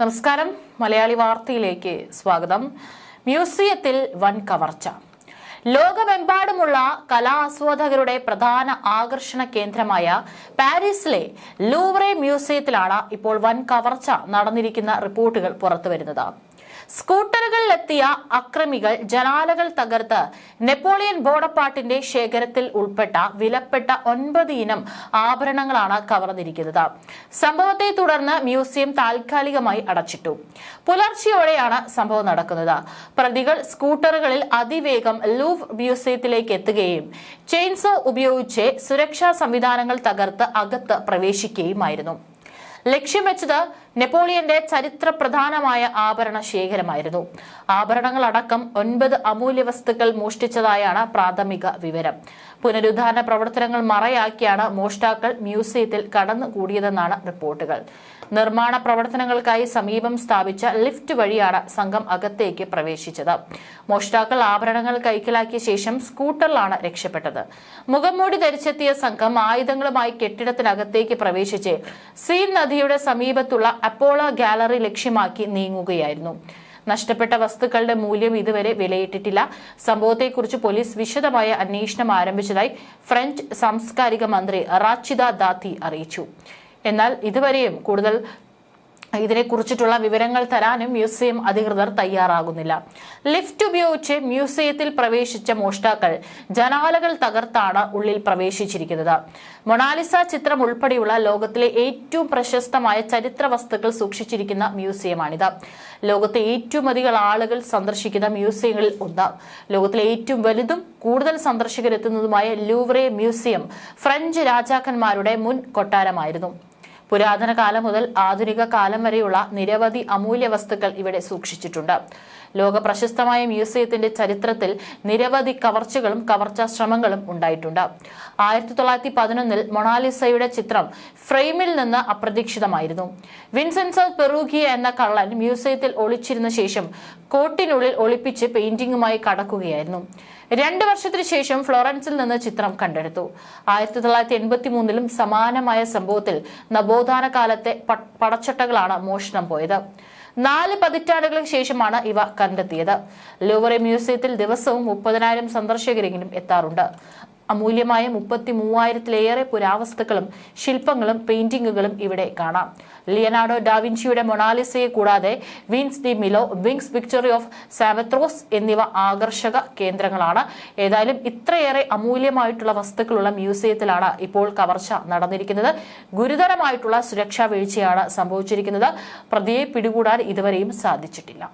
നമസ്കാരം. മലയാളി വാർത്തയിലേക്ക് സ്വാഗതം. മ്യൂസിയത്തിൽ വൻ കവർച്ച. ലോകമെമ്പാടുമുള്ള കലാസ്വാദകരുടെ പ്രധാന ആകർഷണ കേന്ദ്രമായ പാരീസിലെ ലൂവറെ മ്യൂസിയത്തിലാണ് ഇപ്പോൾ വൻ കവർച്ച നടന്നിരിക്കുന്ന റിപ്പോർട്ടുകൾ പുറത്തുവരുന്നത്. സ്കൂട്ടറുകളിലെത്തിയ അക്രമികൾ ജനാലകൾ തകർത്ത് നെപ്പോളിയൻ ബോണപ്പാട്ടിന്റെ ശേഖരത്തിൽ ഉൾപ്പെട്ട വിലപ്പെട്ട ഒൻപത് ഇനം ആഭരണങ്ങളാണ് കവർന്നിരിക്കുന്നത്. സംഭവത്തെ തുടർന്ന് മ്യൂസിയം താൽക്കാലികമായി അടച്ചിട്ടു. പുലർച്ചെയോടെയാണ് സംഭവം നടക്കുന്നത്. പ്രതികൾ സ്കൂട്ടറുകളിൽ അതിവേഗം ലൂവ് മ്യൂസിയത്തിലേക്ക് എത്തുകയും ചെയിൻസോ ഉപയോഗിച്ച് സുരക്ഷാ സംവിധാനങ്ങൾ തകർത്ത് അകത്ത് പ്രവേശിക്കുകയുമായിരുന്നു. ലക്ഷ്യം വെച്ചത് നെപ്പോളിയന്റെ ചരിത്ര പ്രധാനമായ ആഭരണ ശേഖരമായിരുന്നു. ആഭരണങ്ങളടക്കം ഒൻപത് അമൂല്യ വസ്തുക്കൾ മോഷ്ടിച്ചതായാണ് പ്രാഥമിക വിവരം. പുനരുദ്ധാരണ പ്രവർത്തനങ്ങൾ മറയാക്കിയാണ് മോഷ്ടാക്കൾ മ്യൂസിയത്തിൽ കടന്നുകൂടിയതെന്നാണ് റിപ്പോർട്ടുകൾ. നിർമ്മാണ പ്രവർത്തനങ്ങൾക്കായി സമീപം സ്ഥാപിച്ച ലിഫ്റ്റ് വഴിയാണ് സംഘം അകത്തേക്ക് പ്രവേശിച്ചത്. മോഷ്ടാക്കൾ ആഭരണങ്ങൾ കൈക്കലാക്കിയ ശേഷം സ്കൂട്ടറിലാണ് രക്ഷപ്പെട്ടത്. മുഖംമൂടി ധരിച്ചെത്തിയ സംഘം ആയുധങ്ങളുമായി കെട്ടിടത്തിനകത്തേക്ക് പ്രവേശിച്ച് സീൻ നദിയുടെ സമീപത്തുള്ള അപ്പോളോ ഗാലറി ലക്ഷ്യമാക്കി നീങ്ങുകയായിരുന്നു. നഷ്ടപ്പെട്ട വസ്തുക്കളുടെ മൂല്യം ഇതുവരെ വിലയിട്ടിട്ടില്ല. സംഭവത്തെക്കുറിച്ച് പോലീസ് വിശദമായ അന്വേഷണം ആരംഭിച്ചതായി ഫ്രഞ്ച് സാംസ്കാരിക മന്ത്രി റാച്ചിദ ദാത്തി അറിയിച്ചു. എന്നാൽ ഇതുവരെയും കൂടുതൽ ഇതിനെക്കുറിച്ചിട്ടുള്ള വിവരങ്ങൾ തരാനും മ്യൂസിയം അധികൃതർ തയ്യാറാകുന്നില്ല. ലിഫ്റ്റ് ഉപയോഗിച്ച് മ്യൂസിയത്തിൽ പ്രവേശിച്ച മോഷ്ടാക്കൾ ജനാലകൾ തകർത്താണ് ഉള്ളിൽ പ്രവേശിച്ചിരിക്കുന്നത്. മൊണാലിസ ചിത്രം ഉൾപ്പെടെയുള്ള ലോകത്തിലെ ഏറ്റവും പ്രശസ്തമായ ചരിത്ര വസ്തുക്കൾ സൂക്ഷിച്ചിരിക്കുന്ന മ്യൂസിയമാണിത്. ലോകത്തെ ഏറ്റവും അധികം ആളുകൾ സന്ദർശിക്കുന്ന മ്യൂസിയങ്ങളിൽ ഒന്ന്. ലോകത്തിലെ ഏറ്റവും വലുതും കൂടുതൽ സന്ദർശകരെത്തുന്നതുമായ ലൂവറെ മ്യൂസിയം ഫ്രഞ്ച് രാജാക്കന്മാരുടെ മുൻ കൊട്ടാരമായിരുന്നു. പുരാതന കാലം മുതൽ ആധുനിക കാലം വരെയുള്ള നിരവധി അമൂല്യ വസ്തുക്കൾ ഇവിടെ സൂക്ഷിച്ചിട്ടുണ്ട്. ലോക പ്രശസ്തമായ മ്യൂസിയത്തിന്റെ ചരിത്രത്തിൽ നിരവധി കവർച്ചകളും കവർച്ചാ ശ്രമങ്ങളും ഉണ്ടായിട്ടുണ്ട്. ആയിരത്തി തൊള്ളായിരത്തി പതിനൊന്നിൽ മൊണാലിസയുടെ ചിത്രം ഫ്രെയിമിൽ നിന്ന് അപ്രതീക്ഷിതമായിരുന്നു. വിൻസെൻസ് പെറൂഗിയ എന്ന കള്ളൻ മ്യൂസിയത്തിൽ ഒളിച്ചിരുന്ന ശേഷം കോട്ടിനുള്ളിൽ ഒളിപ്പിച്ച് പെയിന്റിംഗുമായി കടക്കുകയായിരുന്നു. രണ്ട് വർഷത്തിനു ശേഷം ഫ്ലോറൻസിൽ നിന്ന് ചിത്രം കണ്ടെടുത്തു. ആയിരത്തി തൊള്ളായിരത്തി എൺപത്തി മൂന്നിലും സമാനമായ സംഭവത്തിൽ നവോത്ഥാന കാലത്തെ പടച്ചട്ടകളാണ് മോഷണം പോയത്. നാല് പതിറ്റാണ്ടുകൾക്ക് ശേഷമാണ് ഇവ കണ്ടെത്തിയത്. ലൂവറി മ്യൂസിയത്തിൽ ദിവസവും മുപ്പതിനായിരം സന്ദർശകരെങ്കിലും എത്താറുണ്ട്. അമൂല്യമായ മുപ്പത്തി മൂവായിരത്തിലേറെ പുരാവസ്തുക്കളും ശില്പങ്ങളും പെയിന്റിങ്ങുകളും ഇവിടെ കാണാം. ലിയനാർഡോ ഡാവിൻഷിയുടെ മൊണാലിസയെ കൂടാതെ Venus de Milo winged victory of Samothrace എന്നിവ ആകർഷക കേന്ദ്രങ്ങളാണ്. ഏതായാലും ഇത്രയേറെ അമൂല്യമായിട്ടുള്ള വസ്തുക്കളുള്ള മ്യൂസിയത്തിലാണ് ഇപ്പോൾ കവർച്ച നടന്നിരിക്കുന്നത്. ഗുരുതരമായിട്ടുള്ള സുരക്ഷാ വീഴ്ചയാണ് സംഭവിച്ചിരിക്കുന്നത്. പ്രതിയെ പിടികൂടാൻ ഇതുവരെയും സാധിച്ചിട്ടില്ല.